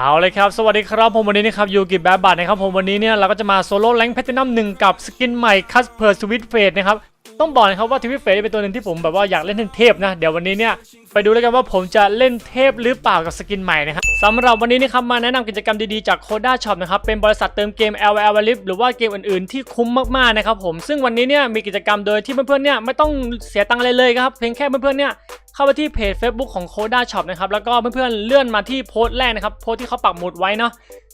เอาเลยครับ สวัสดีครับ ผมวันนี้นะครับยูกิแบบบัตนะครับผมวันนี้เนี่ยเราก็จะมาโซโล่แรงแพทนัมหนึ่งกับสกินใหม่คัสเพอร์สวิตเฟสนะครับ ต้องบอกนะครับว่าทวิตเฟสเป็นตัวหนึ่งที่ผมแบบว่าอยากเล่นเทพนะ เดี๋ยววันนี้เนี่ยไปดูแล้วกันว่าผมจะเล่นเทพหรือเปล่ากับสกินใหม่นะครับสำหรับวันนี้นะครับมาแนะนำกิจกรรมดีๆจาก Coda Shop นะครับเป็นบริษัทเติมเกม LL l i f หรือว่าเกมอื่นๆที่คุ้มมากๆนะครับผมซึ่งวันนี้เนี่ยมีกิจกรรมโดยที่เพื่อนๆเนี่ยไม่ต้องเสียตังค์อะไรเลยครับเพียงแค่เพื่อนๆเนี่ย เข้าไปที่เพจ Facebook ของ Coda Shop นะครับแล้วก็เพื่อนๆเลื่อนมาที่โพสต์แรกนะครับโพสต์ที่เขาปักหมุดไว้เนาะ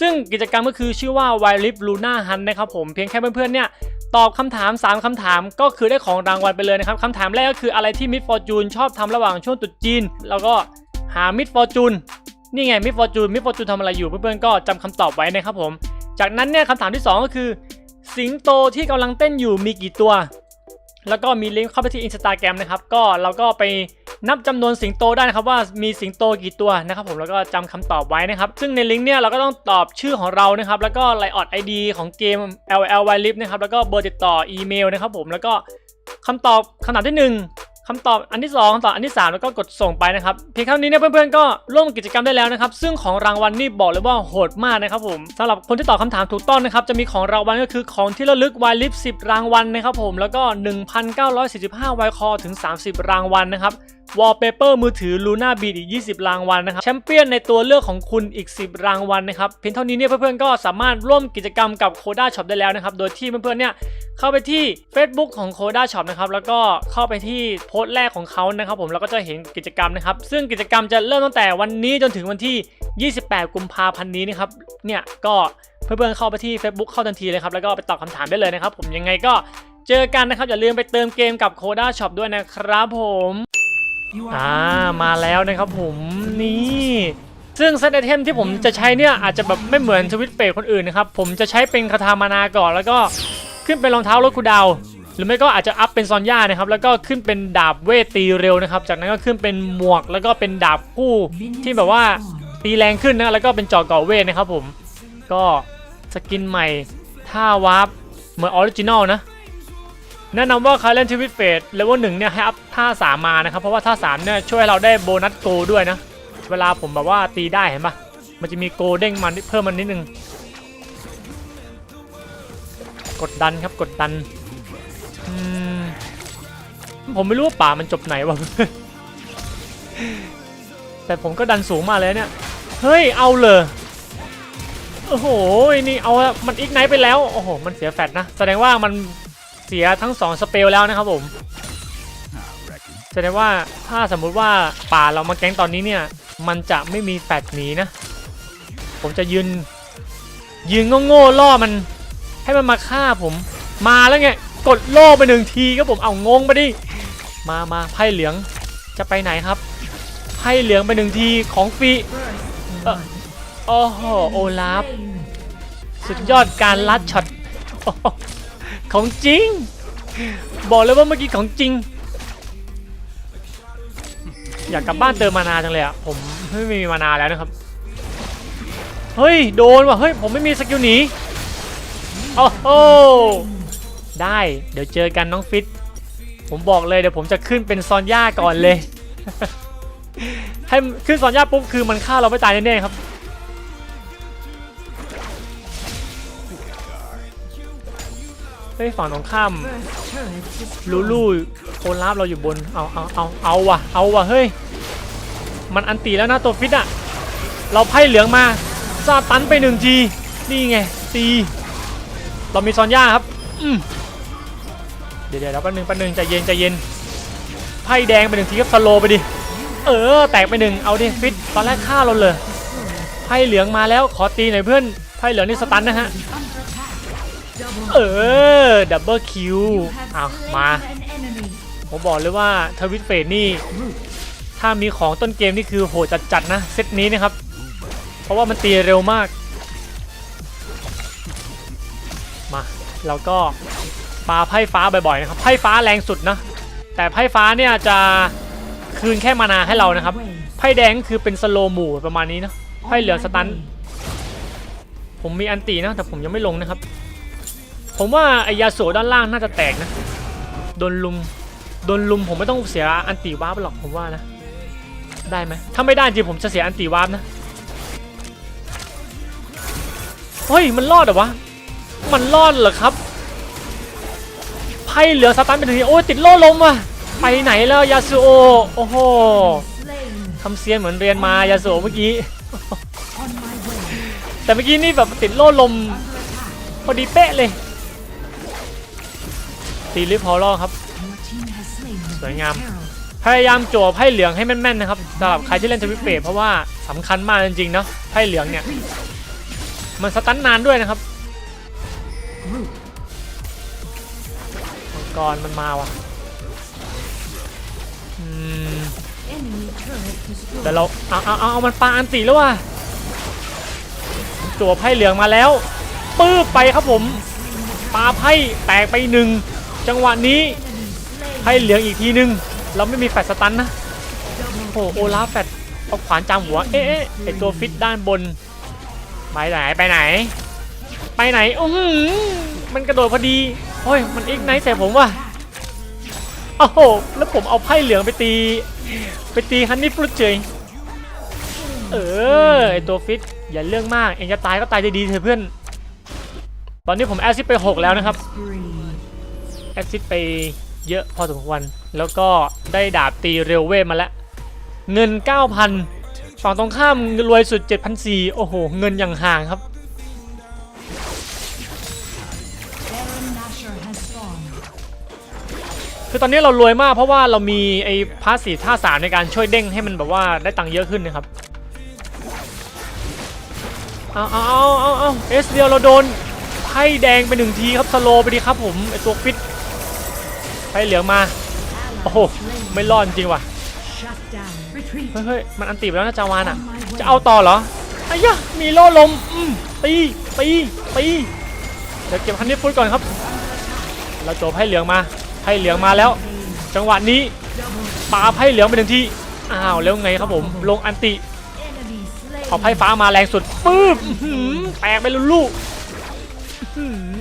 ซึ่งกิจกรรมก็คือชื่อว่า Wild Rift Luna Hunt นะครับผมเพียงแค่เพื่อนๆเนี่ยตอบคำถาม 3คำถามก็คือได้ของรางวัลไปเลยนะครับคำถามแรกก็คืออะไรที่ Mid Fortune ชอบทำระหว่างช่วงตรุษจีน แล้วก็หา Mid Fortune นี่ไง Mid Fortune Mid Fortune ทำอะไรอยู่เพื่อนๆก็จำคำตอบไว้นะครับผม จากนั้นเนี่ยคำถามที่สองก็คือ สิงโตที่กำลังเต้นอยู่มีกี่ตัว แล้วก็มีลิงก์เข้าไปที่ Instagram นะครับก็เราก็ไป นับจำนวนสิงโตได้นะครับว่ามีสิงโตกี่ตัวนะครับผมแล้วก็จำคำตอบไว้นะครับ ซึ่งในลิงก์เนี่ยเราก็ต้องตอบชื่อของเรานะครับแล้วก็ไลออดไอดีของเกม LL w i l i f นะครับแล้วก็เบอร์ติดต่ออีเมลนะครับผมแล้วก็คำตอบคำถามที่ 1 คำตอบอันที่2คำตอบอันที่ 3 แล้วก็กดส่งไปนะครับเพียงเท่านี้เนี่ยเพื่อนๆก็ร่วมกิจกรรมได้แล้วนะครับ ซึ่งของรางวัลนี่บอกเลยว่าโหดมากนะครับผมสำหรับคนที่ตอบคำถามถูกต้องนะครับจะมีของรางวัลก็คือของที่ระลึกวายลิฟ10รางวัลนะครับผมแล้วก็ 1,945ไวคอถึง 30 รางวัลนะครับวอลเปเปอร์มือถือ Luna Beat อีก 20 รางวัลนะครับแชมเปี้ยนในตัวเลือกของคุณอีก 10 รางวัลนะครับเพียงเท่านี้เนี่ยเพื่อนๆก็สามารถร่วมกิจกรรมกับ Coda Shop ได้แล้วนะครับโดยที่เพื่อนๆเนี่ย เข้าไปที่ Facebook ของ Coda Shop นะครับแล้วก็เข้าไปที่โพสต์แรกของเขานะครับผมแล้วก็จะเห็นกิจกรรมนะครับ ซึ่งกิจกรรมจะเริ่มตั้งแต่วันนี้จนถึงวันที่ 28 กุมภาพันธ์นี้นะครับเนี่ยก็เพื่อนๆเข้าไปที่ Facebook เข้าทันทีเลยครับแล้วก็ไปตอบคำถามได้เลยนะครับผมยังไงก็เจอกันนะครับอย่าลืมไปเติมเกมกับ Coda Shop ด้วยนะครับผมอ่ามาแล้วนะครับผมนี่ซึ่งเซตไอเทมที่ผมจะใช้เนี่ยอาจจะแบบไม่เหมือนสวิตเฟสคนอื่นนะครับผมจะใช้เป็นคาถามานาก่อนแล้วก็ ขึ้นเป็นรองเท้ารถคูดาว หรือไม่ก็อาจจะอัพเป็นซอนย่านะครับแล้วก็ขึ้นเป็นดาบเวทตีเร็วนะครับ จากนั้นก็ขึ้นเป็นหมวกแล้วก็เป็นดาบคู่ที่แบบว่าตีแรงขึ้นนะแล้วก็เป็นจอก่อเวทนะครับผมก็สกินใหม่ท่าวาร์ปเหมือนออริจินอลนะแนะนำว่าใครเล่นทวิตเฟสเลเวลหนึ่งเนี่ยให้อัพท่าสามมานะครับ เพราะว่าท่าสามเนี่ยช่วยเราได้โบนัสโกด้วยนะ เวลาผมแบบว่าตีได้เห็นปะมันจะมีโกเด้งมันเพิ่มมันนิดนึง กดดันครับกดดันผมไม่รู้ว่าป่ามันจบไหนวะแต่ผมก็ดันสูงมาเลยเนี่ย เฮ้ย เอาเลยโอ้โห นี่เอา มันอีกไนท์ไปแล้ว โอ้โห มันเสียแฟตนะ แสดงว่ามันเสียทั้งสองสเปลแล้วนะครับผม แสดงว่าถ้าสมมุติว่าป่าเรามาแก๊งตอนนี้เนี่ย มันจะไม่มีแฟตหนีนะ ผมจะยืน ยืนโง่ๆล่อมัน ให้มันมาฆ่าผม มาแล้วไง กดโล่ไปหนึ่งทีก็ผมเอางงไปดิ มามาไพ่เหลืองจะไปไหนครับไพ่เหลืองไปหนึ่งทีของฟรีอ่อโอ้โหโอลาฟสุดยอดการลัดช็อตของจริง บอกเลยว่าเมื่อกี้ของจริง อยากกลับบ้านเติมมานาจังเลยอะผมไม่มีมานาแล้วนะครับ เฮ้ย โดนว่ะเฮ้ย ผมไม่มีสกิลหนี โอ้โหได้เดี๋ยวเจอกันน้องฟิต ผมบอกเลยเดี๋ยวผมจะขึ้นเป็นซอนย่าก่อนเลย ให้ขึ้นซอนย่าปุ๊บคือมันฆ่าเราไม่ตายแน่ๆครับ เฮ้ยฝั่งตรงข้ามลูลูโคนลาบเราอยู่บน เอาเอาเอาเอาว่ะ เอาว่ะ เฮ้ย มันอันตีแล้วนะตัวฟิตอะเราไพ่เหลืองมาซาตันไปหนึ่งทีนี่ไงตี เรามีซอนย่าครับอืมเดี๋ยวเดี๋ยวแป๊บนึงแป๊บนึงใจเย็นใจเย็นไพ่แดงไปหนึ่งทีก็สโลว์ไปดิเออ แตกไปหนึ่งเอาดิฟิตตอนแรกฆ่าเราเลยไพ่เหลืองมาแล้วขอตีหน่อยเพื่อนไพ่เหลืองนี่สตันนะฮะเออดับเบิลคิวเอามาผมบอกเลยว่าทวิตเฟสนี่ถ้ามีของต้นเกมนี่คือโหดจัดๆนะเซตนี้นะครับ เพราะว่ามันตีเร็วมาก มาแล้วก็ปาไพ่ฟ้าบ่อยๆนะครับไพ่ฟ้าแรงสุดนะแต่ไพ่ฟ้าเนี่ยจะคืนแค่มานาให้เรานะครับไพ่แดงคือเป็นสโลหมู่ประมาณนี้นะไพ่เหลืองสตันผมมีอันตีนะแต่ผมยังไม่ลงนะครับ ผมว่าไอยาโสด้านล่างน่าจะแตกนะโดนลุมโดนลุมผมไม่ต้องเสียอันตีวาร์ปหรอกผมว่านะ ได้ไหมถ้าไม่ได้จริงผมจะเสียอันตีวาร์ปนะเฮ้ยมันรอดเหรอวะ มันรอดเหรอครับ ไพ่เหลือสตันไปถึงที่โอ้ยติดโล่ลมว่ะ ไปไหนแล้วยาสุโอโอ้โหทำเซียนเหมือนเรียนมายาสุโอเมื่อกี้ แต่เมื่อกี้นี่แบบติดโล่ลมพอดีเป๊ะเลย ตีลิฟพอลล์ครับ สวยงาม พยายามจั่วไพ่เหลืองให้แม่นๆนะครับสำหรับใครที่เล่นทวิปเปเพราะว่าสำคัญมากจริงๆเนาะไพ่เหลืองเนี่ย มันสตันนานด้วยนะครับ มังกรมันมาว่ะอืม enemy turret แต่ destroyed. เราเอาเอาเอาเอามันปาอันติแล้วว่ะจั่วไพ่เหลืองมาแล้วปื้บไปครับผมปาไพ่แตกไปหนึ่งจังหวะนี้ Enemy slain. ไพ่เหลืองอีกทีนึง เราไม่มีแฟดสตันนะโอ้โหโอลาฟแฟดเอาขวานจามหัวเอ๊ะเอ๊ะไอตัวฟิตด้านบนไปไหนไปไหน ไปไหนอื้อหือมันกระโดดพอดีโอ้ยมันอีกไนท์ใส่ผมว่ะโอ้โหแล้วผมเอาไพ่เหลืองไปตี ไปตีฮันนี่ฟลุตเฉยเออไอตัวฟิตอย่าเรื่องมาก เองจะตายก็ตายดีเถอะเพื่อน ตอนนี้ผมแอซิดไป 6 แล้วนะครับแอซิดไปเยอะพอสมควรแล้วก็ได้ดาบตีเร็วเวมาแล้ว เงิน 9,000ฝั่งตรงข้ามรวยสุด 7,400โอ้โห เงินอย่างห่างครับ คือตอนนี้เรารวยมากเพราะว่าเรามีไอ้พาสซีฟท่าสามในการช่วยเด้งให้มันแบบว่าได้ตังค์เยอะขึ้นนะครับเอาเอาเอาเอาเอาเอสเดียวเราโดนไพ่แดงไปหนึ่งทีครับสโลไปดีครับผมไอตัวฟิตไพ่เหลืองมาโอ้โหไม่รอดจริงว่ะเฮ้ยมันอันตีไปแล้วนะจาวานอะ จะเอาต่อเหรอไอ้ยะมีโล่ลมตีตีตีเดี๋ยวเก็บฮันนี่ฟุตก่อนครับ เราโจบไพ่เหลืองมา พ่เหลืองมาแล้ว จังหวะนี้ปาไพ่เหลืองไปหนึ่งทีอ้าวแล้วไงครับผมลงอันติ ขอไพ่ฟ้ามาแรงสุดปื๊บแตกไปลูกๆอื้อหือ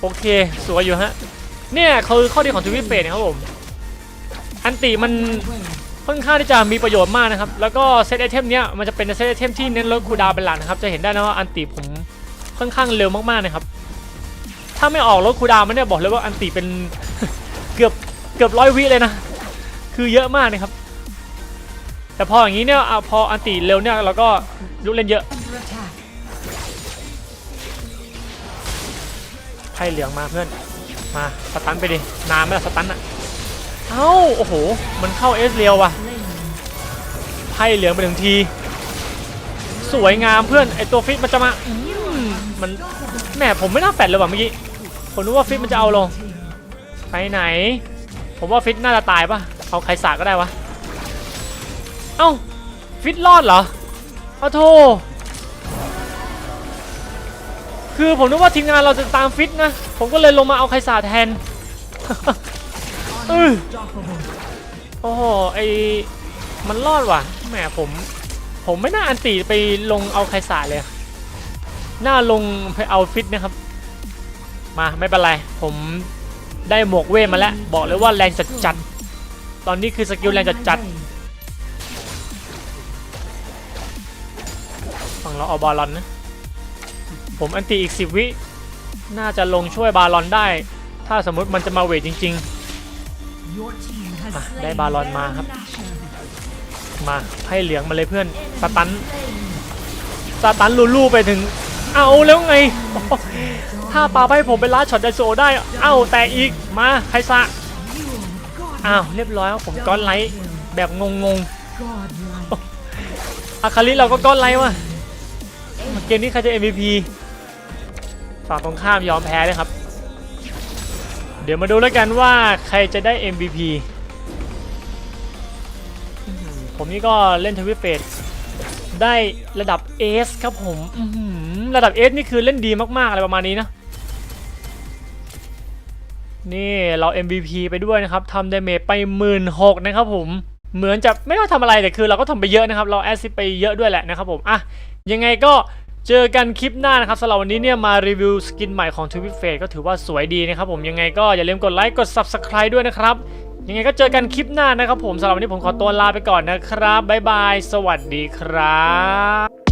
โอเคสวยอยู่ฮะเนี่ยคือข้อดีของทวิตเฟสนะครับผมอันติมันค่อนข้างที่จะมีประโยชน์มากนะครับ แล้วก็เซตไอเทมเนี้ยมันจะเป็นเซตไอเทมที่เน้นลดคูดาวเป็นหลักนะครับ จะเห็นได้นะว่าอันติผมค่อนข้างเร็วมากๆนะครับ ถ้าไม่ออกลดคูดาวมันเนี่ยบอกเลยว่าอันติเป็นเกือบเกือบร้อยวิเลยนะ คือเยอะมากนะครับ แต่พออย่างนี้เนี่ยอพออันติเร็วเนี่ยเราก็ลุกเล่นเยอะไพ่เหลืองมาเพื่อน มาสตันไปดิ นานไหมล่ะสตันอะเอ้าโอ้โห มันเข้าเอสเรียวว่ะไพ่เหลืองไปหนึ่งที สวยงามเพื่อน ไอตัวฟิตมันจะมาอืมมันแหมผมไม่น่าแฟดเลยว่ะเมื่อกี้ ผมนึกว่าฟิตมันจะเอาลง ไปไหน ผมว่าฟิตน่าจะตายปะเอาใครสากก็ได้วะ เอ้า ฟิตรอดเหรอเอาโทคือผมนึกว่าทีมงานเราจะตามฟิตนะ ผมก็เลยลงมาเอาใครสาแทนเออ Unstoppable. โอ้โห ไอมันรอดว่ะ แหมผม ผมไม่น่าอันตีไปลงเอาใครสาเลย น่าลงไปเอาฟิตนะครับ มาไม่เป็นไร ผมได้หมวกเวทมาแล้ว บอกเลยว่าแรงจัดจัด ตอนนี้คือสกิลแรงจัดจัดฝั่งเราเอาบาลอนนะ ผมอันตีอีกสิบวิ น่าจะลงช่วยบาลอนได้ ถ้าสมมติมันจะมาเวทจริง Your team has อะ slain ได้บาลอนมาครับ มาให้เหลืองมาเลยเพื่อน สตัน สตันลูลูไปถึง เอาแล้วไง ถ้าปาไปผมเป็นล้าช็อตไดโซได้ เอ้าแต่อีกมาใครสะอ้าวเรียบร้อยครับผมก้อนไลท์แบบงงๆอาคาริเราก็ก้อนไลท์ว่ะเกมนี้ใครจะ MVP ฝั่งตรงข้ามยอมแพ้เลยครับ เดี๋ยวมาดูแล้วกันว่าใครจะได้ MVP ผมนี่ก็เล่นทวิเฟสได้ระดับ S ครับผม อื ระดับ S นี่คือเล่นดีมากๆอะไรประมาณนี้นะนี่เรา MVP ไปด้วยนะครับทำเดเมจไป 1 6ื่นนะครับผมเหมือนจะไม่ต้องทำอะไรแต่คือเราก็ทำไปเยอะนะครับ เราแอสซิไปเยอะด้วยแหละนะครับผมอะยังไงก็เจอกันคลิปหน้านะครับสำหรับวันนี้เนี่ยมารีวิวสกินใหม่ของ t w i t f a c e ก็ถือว่าสวยดีนะครับผมยังไงก็อย่าลืมกดไลค์กด Subscribe ด้วยนะครับ ยังไงก็เจอกันคลิปหน้านะครับผมสำหรับวันนี้ผมขอตัวลาไปก่อนนะครับบ๊ายบาย สวัสดีครับ